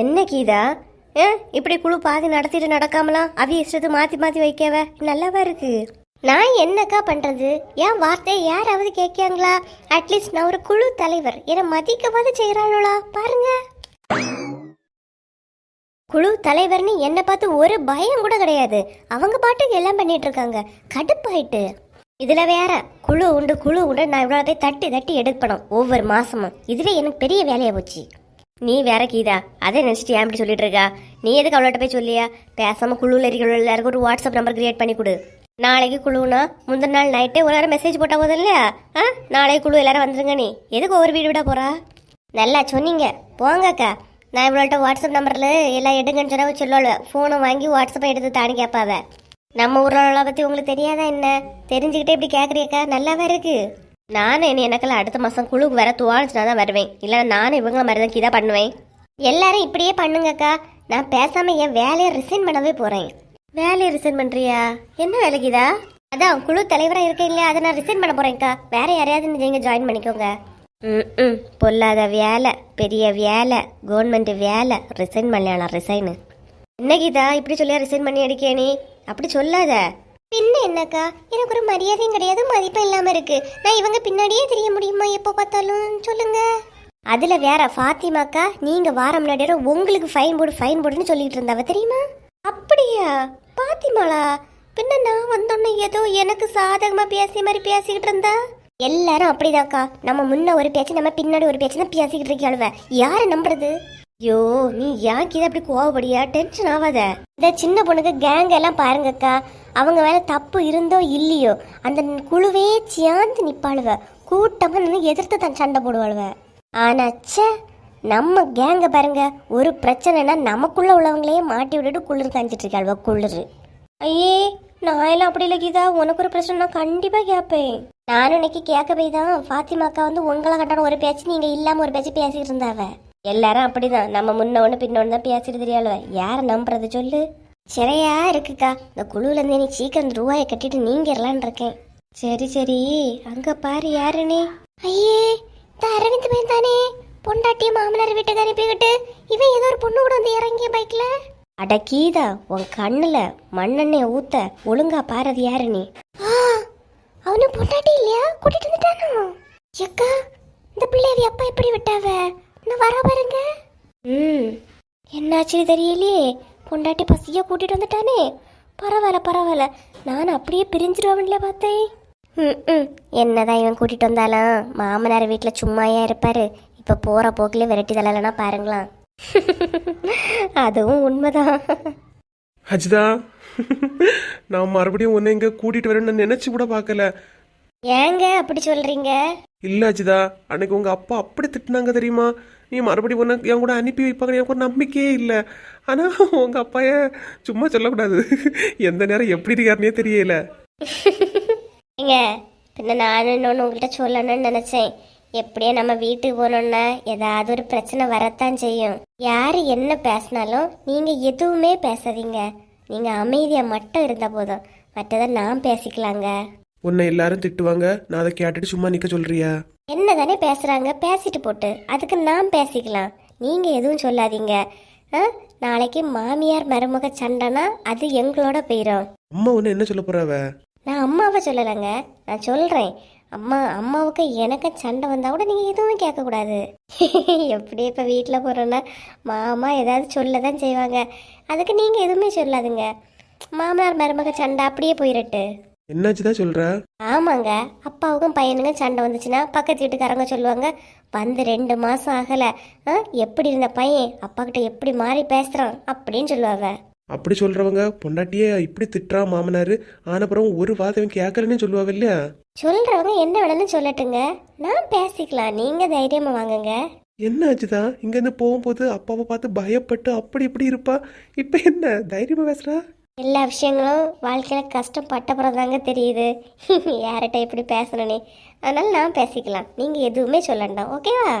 என்ன கீதா? ஏ இப்படி குழு பாதி நடத்திட்டு நடக்காமலாம் அவி இஷ்டத்தை மாற்றி மாற்றி வைக்கவ? நல்லாவா இருக்கு. நான் என்னக்கா பண்ணுறது என் வார்த்தையை யாராவது கேட்காங்களா அட்லீஸ்ட் நான் ஒரு குழு தலைவர். என்னை மதிக்கவாது செய்கிறாளோளா பாருங்க. குழு தலைவர்னு என்னை பார்த்து ஒரு பயம் கூட கிடையாது. அவங்க பாட்டுக்கு எல்லாம் பண்ணிட்டு இருக்காங்க. கடுப்பாயிட்டு. இதில் வேற குழு உண்டு குழு உண்டு நான் இவ்வளோ தட்டி தட்டி எடுக்கணும் ஒவ்வொரு மாதமும் இதுவே எனக்கு பெரிய வேலையாக போச்சு. நீ வேற கீதா அதை நினச்சிட்டு ஏன் இப்படி சொல்லிட்டு இருக்கா? நீ எதுக்கு அவள்கிட்ட போய் சொல்லியா? பேசாம குழுவில் இருக்கிற எல்லாருக்கும் ஒரு வாட்ஸ்அப் நம்பர் கிரியேட் பண்ணி கொடு. நாளைக்கு குழுனா முந்தின நாள் நைட்டே ஒரு நேரம் மெசேஜ் போட்டா போதும் இல்லையா? ஆ? நாளைக்கு குழு எல்லாரும் வந்துருங்க நீ. எதுக்கு ஒவ்வொரு வீடு விட போறா? நல்லா சொன்னீங்க. போங்க அக்கா. நான் இவ்வளோட்ட வாட்ஸ்அப் நம்பரில் எல்லாம் எடுங்கன்னு சொன்னா சொல்லல ஃபோனை வாங்கி வாட்ஸ்அப்பை எடுத்து தானி கேட்பாவ நம்ம ஊரில் பற்றி உங்களுக்கு தெரியாதா என்ன? தெரிஞ்சுக்கிட்டே இப்படி கேட்குறியக்கா நல்லாவே இருக்குது நானும் இனி எனக்கெல்லாம் அடுத்த மாதம் குழுக்கு வர துவாச்சுனா தான் வருவேன். இல்லை நானும் இவங்கள மாதிரி தான் கீதா பண்ணுவேன். எல்லாரும் இப்படியே பண்ணுங்கக்கா. நான் பேசாமல் என் வேலையை ரிசைன் பண்ணவே போகிறேன் வேலையை ரிசைன் பண்ணுறியா என்ன வேலை கீதா? அதான் குழு தலைவராக இருக்கேன் இல்லையா? அதை நான் ரிசைன் பண்ண போகிறேன்க்கா வேற யாரையாவது நீங்கள் ஜாயின் பண்ணிக்கோங்க. ம் ம் பொல்லாத வேலை பெரிய வேலை கவர்மெண்ட் வேலை. ரிசைன் பண்ணலாம் ரிசைனு என்ன கீதா இப்படி சொல்லியா ரிசைன் பண்ணி அடிக்கே நீ? அப்படி சொல்லாத. பின்ன என்னக்கா? எனக்கு ஒரு மரியாதையும் கிடையாது மதிப்பும் இல்லாம இருக்கு. நான் இவங்க பின்னாடியே தெரிய முடியுமா? எப்போ பார்த்தாலும் சொல்லுங்க. அதுல வேற ஃபாத்திமாக்கா நீங்க வார முன்னாடியோட உங்களுக்கு ஃபைன் போடு ஃபைன் போடுன்னு சொல்லிட்டு இருந்தாவ தெரியுமா? அப்படியா? பாத்திமாளா பின்ன நான் வந்தோன்னே ஏதோ எனக்கு சாதகமா பேசிய மாதிரி பேசிக்கிட்டு இருந்தா? எல்லாரும் அப்படிதாக்கா. நம்ம முன்ன ஒரு பேச்சு நம்ம பின்னாடி ஒரு பேச்சு தான் பேசிக்கிட்டு இருக்காளுவ யாரை நம்புறது? ஐயோ நீ ஏன் கீழே அப்படி கோவப்படியா? டென்ஷன் ஆகாத இந்த சின்ன பொண்ணுக்கு கேங் எல்லாம் பாருங்கக்கா. அவங்க மேல தப்பு இருந்தோ இல்லையோ அந்த குழுவே சேர்ந்து நிப்பாளுவ. கூட்டமா நின்று எதிர்த்து தான் சண்டை போடுவாளுவ. ஆனாச்சே நம்ம கேங்க பாருங்க. ஒரு பிரச்சனைனா நமக்குள்ள உள்ளவங்களையே மாட்டி விட்டுட்டு குளிர் காஞ்சிட்டு இருக்காள்வ குளிர். ஐயே நான் எல்லாம் அப்படி இல்லை கீதா. உனக்கு ஒரு பிரச்சனை நான் கண்டிப்பா கேட்பேன் நானும் இன்னைக்கு கேட்க போய் தான். ஃபாத்திமா அக்கா வந்து உங்களை கட்டான ஒரு பேச்சு நீங்க இல்லாம ஒரு பேச்சு பேசிக்கிட்டு இருந்தாவ. எல்லாரும் அப்படிதான். நம்ம முன்ன ஒன்று பின்ன ஒன்று தான் பேசிட்டு தெரியாளுவ. யாரை நம்புறது சொல்லு. சிறையா இருக்குக்கா. இந்த குழுவுல இருந்து நீ சீக்கிரம் இந்த ரூபாயை கட்டிட்டு நீங்கிடலான் இருக்கேன். சரி சரி. அங்க பாரு யாருன்னு. ஐயே இந்த அரவிந்த் பையன் தானே. பொண்டாட்டி மாமனார் வீட்டுக்கு அனுப்பிக்கிட்டு இவன் ஏதோ ஒரு பொண்ணு கூட வந்து இறங்கிய பைக்ல அட கீதா உன் கண்ணுல மண்ணெண்ணெய் ஊத்த ஒழுங்கா பாரது யாரு நீ அவனு பொண்டாட்டி இல்லையா? கூட்டிட்டு வந்துட்டானோ? எக்கா இந்த பிள்ளைய அப்பா எப்படி விட்டாவ? நான் வர பாருங்க. ம். என்னாச்சு தெரியலையே. பொண்டாட்டி பசியா கூட்டிட்டு வந்துட்டானே. பரவாயில்ல பரவாயில்ல. நான் அப்படியே பிரிஞ்சிருவான்ல பார்த்தேன். ம் ம். என்னதான் இவன் கூட்டிட்டு வந்தாலும் மாமனார் வீட்டில் சும்மாயா இருப்பாரு. இப்போ போற போக்கிலே விரட்டி தள்ளலன்னா பாருங்களாம். அதுவும் உண்மைதான். அஜிதா நான் மறுபடியும் உன்னை இங்க கூட்டிட்டு வரேன்னு நினைச்சு கூட பார்க்கல. ஏங்க அப்படி சொல்றீங்க? இல்ல அஜிதா அன்னைக்கு உங்க அப்பா அப்படி திட்டினாங்க தெரியுமா? நீ மறுபடியும் ஒன்று என் கூட அனுப்பி வைப்பாங்க எனக்கு ஒரு நம்பிக்கையே இல்லை. ஆனால் உங்கள் அப்பாய சும்மா சொல்லக்கூடாது. எந்த நேரம் எப்படி இருக்காருனே தெரியல. ஏங்க பின்ன நான் இன்னொன்று உங்கள்கிட்ட சொல்லணும்னு நினச்சேன். எப்படியே நம்ம வீட்டுக்கு போனோம்னா ஏதாவது ஒரு பிரச்சனை வரத்தான் செய்யும். யார் என்ன பேசினாலும் நீங்கள் எதுவுமே பேசாதீங்க. நீங்கள் அமைதியாக மட்டும் இருந்தால் போதும். மற்றதை நான் பேசிக்கலாங்க. உன்னை எல்லாரும் திட்டுவாங்க. நான் அதை கேட்டுட்டு சும்மா நிக்க சொல்றியா? என்ன தானே பேசுகிறாங்க பேசிட்டு போட்டு. அதுக்கு நான் பேசிக்கலாம். நீங்கள் எதுவும் சொல்லாதீங்க. ஆ? நாளைக்கு மாமியார் மருமக சண்டைனா அது எங்களோட போயிடும் அம்மா உன்னை என்ன சொல்ல போறாவ? நான் அம்மாவை சொல்லலைங்க. நான் சொல்கிறேன் அம்மா அம்மாவுக்கு எனக்கு சண்டை வந்தால் கூட நீங்கள் எதுவும் கேட்கக்கூடாது. எப்படி இப்போ வீட்டில் போகிறோன்னா மாமா ஏதாவது சொல்ல தான் செய்வாங்க. அதுக்கு நீங்கள் எதுவுமே சொல்லாதுங்க. மாமனார் மருமக சண்டை அப்படியே போயிடட்டு என்னாச்சுதா சொல்ற? ஆமாங்க. அப்பாவுக்கும் பையனுங்க சண்டை வந்துச்சுன்னா பக்கத்து வீட்டுக்காரங்க சொல்லுவாங்க வந்து ரெண்டு மாதம் ஆகலை. ஆ எப்படி இருந்த பையன்? அப்பா கிட்ட எப்படி மாறி பேசுகிறான் அப்படின்னு சொல்லுவாங்க. அப்படி சொல்றவங்க பொண்டாட்டியே இப்படி திட்டுறா மாமனாரு. ஆனப்புறம் ஒரு வாதம் கேட்கலன்னு சொல்லுவாவ இல்லையா? சொல்கிறவங்க என்ன வேணும்னு சொல்லட்டுங்க. நான் பேசிக்கலாம். நீங்கள் தைரியமாக வாங்குங்க. என்ன ஆச்சுதா இங்க இருந்து போகும்போது அப்பாவை பார்த்து பயப்பட்டு அப்படி இப்படி இருப்பா. இப்ப என்ன? தைரியமா பேசுறா? எல்லா விஷயங்களும் வாழ்க்கையில் கஷ்டப்பட்டப்புறம் தாங்க தெரியுது. யார்கிட்ட எப்படி பேசணும்னே. அதனால நான் பேசிக்கலாம். நீங்கள் எதுவுமே சொல்லண்டாம் ஓகேவா?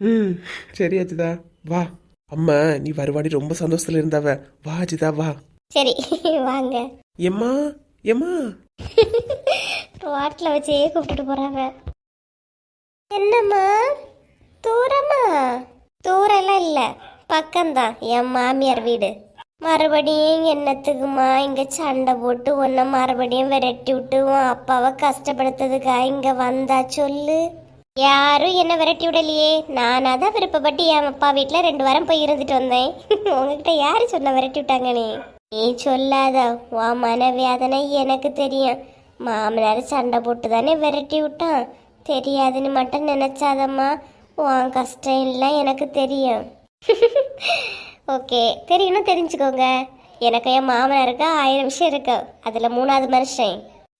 ம் சரி அஜிதா வா. அம்மா நீ வருவாடி ரொம்ப சந்தோஷத்துல இருந்தாவ. வா அஜிதா வா. சரி வாங்க. எம்மா எம்மா. ரோட்டில் வச்சே கூப்பிட்டுட்டு போகிறாங்க என்னம்மா? தூரமா? தூரம்லாம் இல்லை. பக்கம்தான். என் மாமியார் வீடு. மறுபடியும் என்னத்துக்குமா இங்க சண்டை போட்டு உன்னை மறுபடியும் விரட்டி விட்டு உன் அப்பாவை கஷ்டப்படுத்ததுக்கா இங்க வந்தா சொல்லு? யாரும் என்ன விரட்டி விடலையே. நானா தான் விருப்பப்பட்டு என் அப்பா வீட்டில் ரெண்டு வாரம் போய் இருந்துட்டு வந்தேன். உங்ககிட்ட யாரு சொன்ன விரட்டி விட்டாங்கனே நீ சொல்லாத. உன் மனவேதனை எனக்கு தெரியும். மாமனார் சண்டை போட்டு தானே விரட்டி விட்டான். தெரியாதுன்னு மட்டும் நினைச்சாதம்மா. உன் கஷ்டம் இல்லை எனக்கு தெரியும். ஓகே தெரியும்னா தெரிஞ்சுக்கோங்க. எனக்கு என் மாமனாருக்கு ஆயிரம் விஷயம் இருக்கு. அதில் மூணாவது மனுஷன்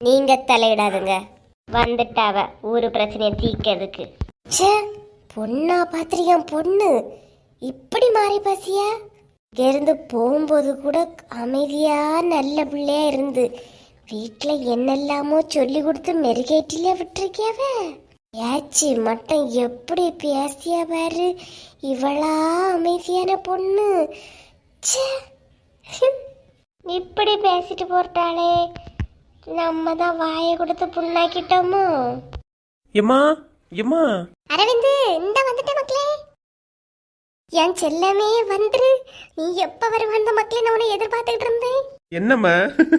நீங்கள் தலையிடாதுங்க. வந்துட்டாவ ஊர் பிரச்சனையை தீக்கிறதுக்கு ச்சே பொண்ணா பார்த்துருக்கியா பொண்ணு. இப்படி மாறி பாசியா? இங்கேருந்து போகும்போது கூட அமைதியாக நல்ல பிள்ளையா இருந்து வீட்டில் என்னெல்லாமோ சொல்லி கொடுத்து மெருகேட்டிலே விட்டுருக்கியாவ ஏச்சி மட்டும் எப்படி பேசியா பாரு. இவளா அமைதியான பொண்ணு. இப்படி பேசிட்டு போட்டாளே. நம்ம தான் வாயை கொடுத்து புண்ணாக்கிட்டோமோ. எம்மா எம்மா. அரவிந்து இந்த வந்துட்ட மக்களே. என் செல்லமே வந்துரு. நீ எப்ப வருவாந்த மக்களே நான் உன்னை எதிர்பார்த்துக்கிட்டு இருந்தேன். என்னம்மா?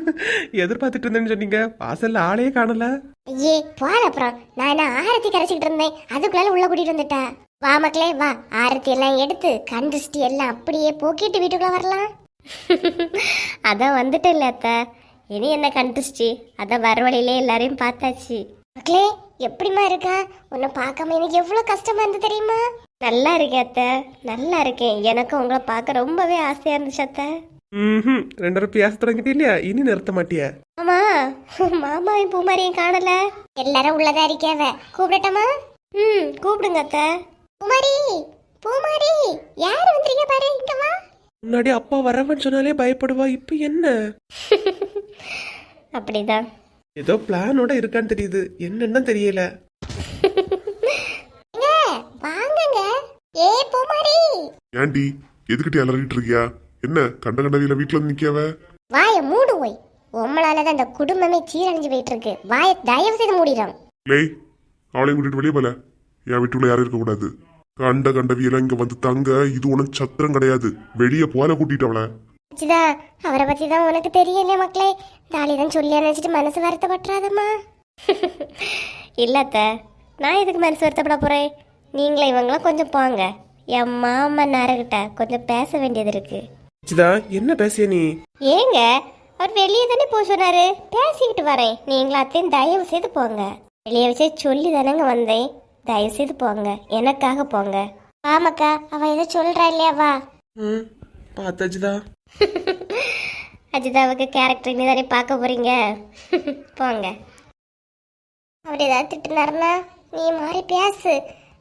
எதிர்பார்த்துட்டு இருந்தேன்னு சொன்னீங்க. வாசல்ல ஆளே காணல. ஐயே போல அப்புறம். நான் என்ன ஆரத்தி கரைச்சிக்கிட்டு இருந்தேன். அதுக்குள்ளால உள்ள கூட்டிட்டு வந்துட்டா வா மக்களே வா. ஆரத்தி எல்லாம் எடுத்து கண் திருஷ்டி எல்லாம் அப்படியே போக்கிட்டு வீட்டுக்குள்ள வரலாம். அதான் வந்துட்டேன்ல அத்தை. இனி என்ன கண் திருஷ்டி? அதான் வர வழியிலே எல்லாரையும் பார்த்தாச்சு. மக்களே எப்படிம்மா இருக்கா? உன்னை பார்க்காம எனக்கு எவ்வளோ கஷ்டமா இருந்து தெரியுமா? நல்லா இருக்கேன் அத்தை. நல்லா இருக்கேன் எனக்கும் உங்களை பார்க்க ரொம்பவே ஆசையா இருந்துச்சு அத்தை. ம் ரெண்டரை பேச தொடங்கிட்டே இல்லையா? இனி நிறுத்த மாட்டியா. ஆமா. மாமாவையும் பூமாரியும் காணல. எல்லாரும் உள்ளதா இருக்காவ. கூப்பிடட்டமா? ம் கூப்பிடுங்க அத்தை. பூமாரி பூமாரி யார் வந்திருக்க பாரு இங்க வா. முன்னாடி அப்பா வரவன்னு சொன்னாலே பயப்படுவா. இப்போ என்ன? அப்படிதான். ஏதோ பிளானோட இருக்கான்னு தெரியுது. என்னன்னு தெரியல. வாங்குங்க. ஏ பூமாரி. ஏண்டி எதுக்கிட்டே அலறிட்டு இருக்கியா? என்ன கண்ட கண்டவியில வீட்டுல வந்து நிக்காவ வாய மூடு போய் உம்மளால தான் இந்த குடும்பமே சீரழிஞ்சு போயிட்டு இருக்கு வாய தயவு செய்து மூடிடும் லேய் அவளையும் கூட்டிட்டு வெளியே போல. என் வீட்டுக்குள்ள யாரும் இருக்க கூடாது. கண்ட கண்டவியெல்லாம் இங்க வந்து தங்க இது உனக்கு சத்திரம் கிடையாது. வெளியே போல கூட்டிட்டு அவளை. சிதா அவரை பத்தி தான் உனக்கு தெரியல மக்களே. தாலி தான் சொல்லி நினைச்சிட்டு மனசு வருத்தப்பட்டுறாதம்மா. இல்லத்த நான் எதுக்கு மனசு வருத்தப்பட போறேன்? நீங்களே இவங்களாம் கொஞ்சம் போங்க. என் மாமன்னார்கிட்ட கொஞ்சம் பேச வேண்டியது இருக்கு. சிதா என்ன பேசிய நீ? ஏங்க அவர் வெளியே தானே போக சொன்னாரு. பேசிக்கிட்டு வரேன். நீங்களாத்தையும் தயவு செய்து போங்க. வெளியே வச்சே சொல்லி தானேங்க வந்தேன். தயவு செய்து போங்க. எனக்காக போங்க. ஆமாக்கா அவ ஏதோ சொல்றா இல்லையா வா. ம் பார்த்தாச்சுதா அஜிதாவுக்கு கேரக்டர் நீ தானே பார்க்க போறீங்க? போங்க. அவர் ஏதாவது திட்டுனாருன்னா நீ மாறி பேசு.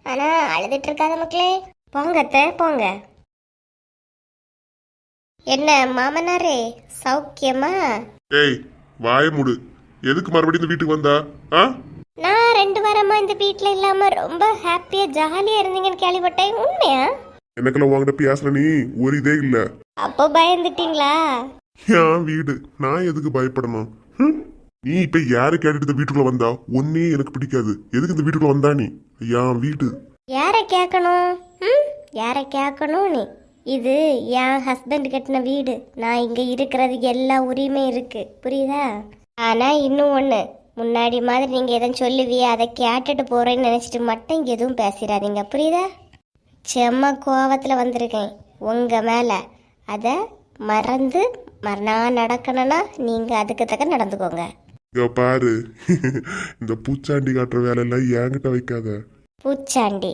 ஆனா அழுதுட்டு இருக்காத மக்களே. போங்க அத்தை போங்க. என்ன மாமனாரே? சௌக்கியமா? ஏய் வாய மூடு. எதுக்கு மறுபடியும் இந்த வீட்டுக்கு வந்தா? ஆ? நான் ரெண்டு வாரமா இந்த வீட்ல இல்லாம ரொம்ப ஹாப்பியா ஜாலியா இருந்தீங்கன்னு கேள்விப்பட்டேன். உண்மையா? எனக்கெல்லாம் உங்ககிட்ட பேசுற நீ ஒரு இதே இல்ல. அப்போ பயந்துட்டீங்களா? என் வீடு. நான் எதுக்கு பயப்படணும்? ஹம்? நீ இப்ப யாரு கேட்டுட்டு இந்த வீட்டுக்குள்ள வந்தா? ஒன்னே எனக்கு பிடிக்காது. எதுக்கு இந்த வீட்டுக்குள்ள வந்தா நீ? என் வீடு. யாரை கேட்கணும் ம் யாரை கேட்கணும் நீ? இது என் ஹஸ்பண்ட் கட்டின வீடு. நான் இங்க இருக்கிறதுக்கு எல்லா உரிமையும் இருக்கு. புரியுதா? ஆனா இன்னும் ஒண்ணு. முன்னாடி மாதிரி நீங்க எதுவும் சொல்லுவியே அதை கேட்டுட்டு போறேன்னு நினைச்சிட்டு மட்டும் எதுவும் பேசிடாதீங்க. புரியுதா? செம்ம கோவத்துல வந்திருக்கேன். உங்க மேல. அதை மறந்து நான் நடக்கணும்னா நீங்க அதுக்கு தக்க நடந்துக்கோங்க. இங்க பாரு. இந்த பூச்சாண்டி காட்டுற வேலை எல்லாம் என்கிட்ட வைக்காத. பூச்சாண்டி.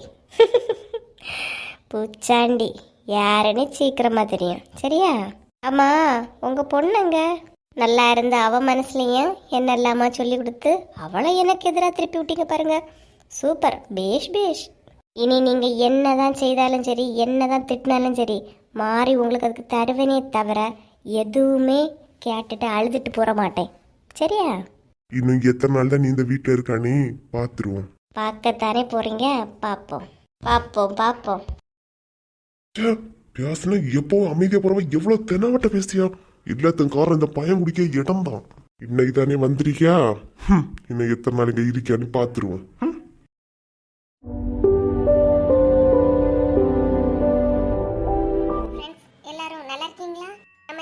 பூச்சாண்டி. யாருன்னு சீக்கிரமா தெரியும். சரியா? ஆமா உங்க பொண்ணுங்க. நல்லா இருந்த அவ மனசுலயும் என்னெல்லாமா சொல்லி கொடுத்து அவளை எனக்கு எதிராக திருப்பி விட்டீங்க பாருங்க. சூப்பர். பேஷ் பேஷ். இனி நீங்க என்னதான் செய்தாலும் சரி என்னதான் திட்டினாலும் சரி மாறி உங்களுக்கு அதுக்கு தருவேனே தவிர எதுவுமே கேட்டுட்டு அழுதுட்டு போற மாட்டேன். சரியா? இன்னும் எத்தனை நாள் தான் நீ இந்த வீட்டுல இருக்கானே? பாத்துருவோம். பார்க்கத்தானே போறீங்க? பார்ப்போம் பார்ப்போம் பார்ப்போம் பேசுனா எப்போ அமைதியா போறவன் எவ்வளவு தெனாவட்ட பேசியா இல்லத்தன் காரணம் இந்த பயம் குடிக்க இடம் தான் இன்னைக்கு தானே வந்திருக்கியா இன்னும் எத்தனை நாள் இங்க இருக்கியான்னு பாத்துருவோம்.